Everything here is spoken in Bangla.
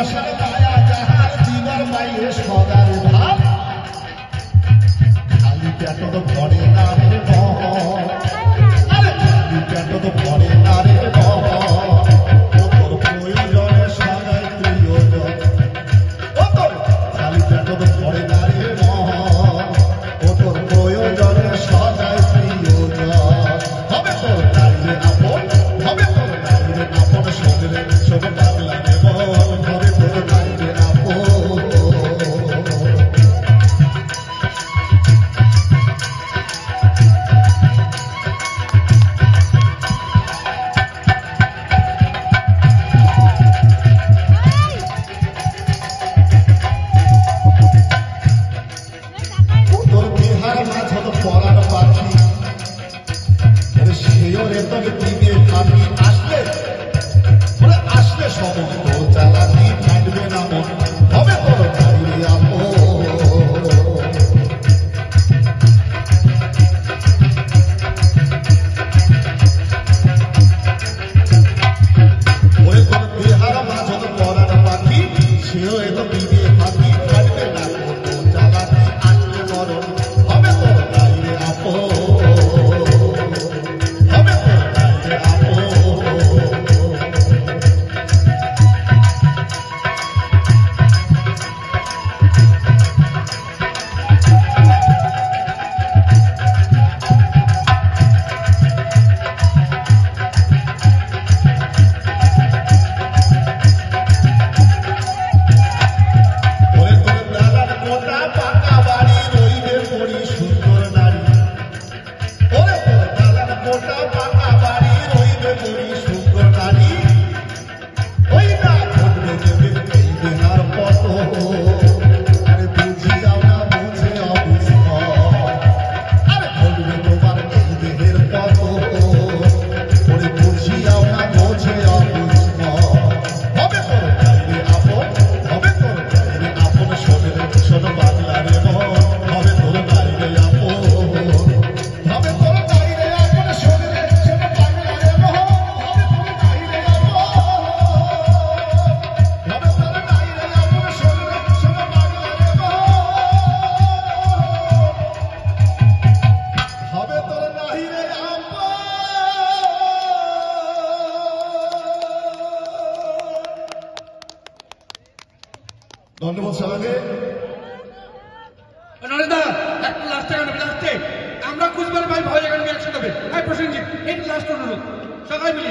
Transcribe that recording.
বাসর দায়া যাহার জীবন বাইরে সদার ভাব। খালি Oh, ধন্যবাদ স্যারকে নরেদা আমরা কুচবার ভাই ভয় গান একসাথে হবে। হ্যাঁ প্রসেনজিৎ সবাই মিলে।